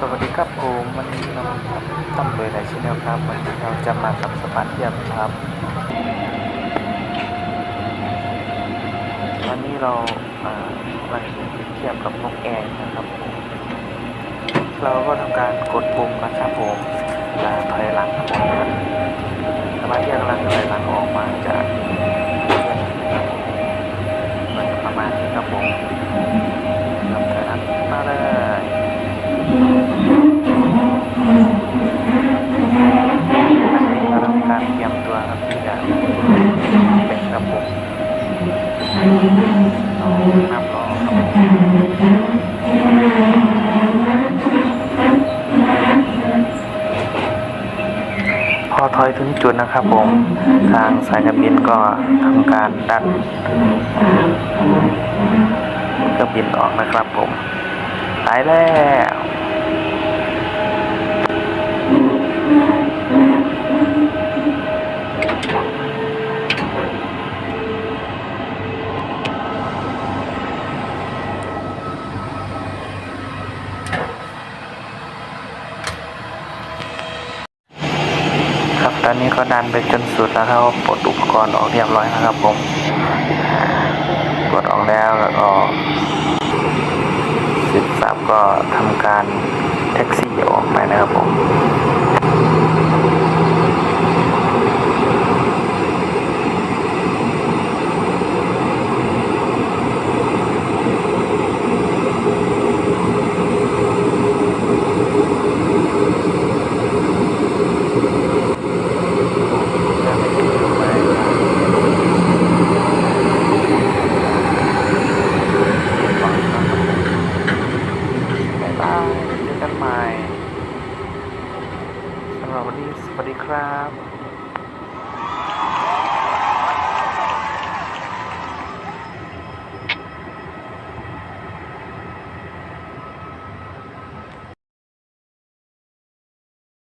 สวัสดีครับผมวันนี้เราตั้มเลยไลชแนลครับวันนี้เราจะมากับสะพานเทียบครับวันนี้เราอ่ากำลังเทียบกับนกแอร์นะครับ เราก็ทำการกดปุ่มนะครับผมและถอยหลังครับผมสะพานเทียบกำลังถอยหลังออกมาจากมันจะประมาณนี้ครับผม เรานับรอครับพอถอยถึงจุดนะครับผม ทางสายการบินก็ทำการดันเครื่องบินออกนะครับผมไปแล้ว นนี้ก็ดันไปจนสุดแล้วครับปลดอุปกรณ์ออกเรียบร้อยนะครับผมปลดออกแล้วแล้วก็สิบสับก็ทำการแท็กซี่ออกไปนะครับผม บ๊ายบายเจอกันใหม่สำหรับ วันนี้สวัสดีครับ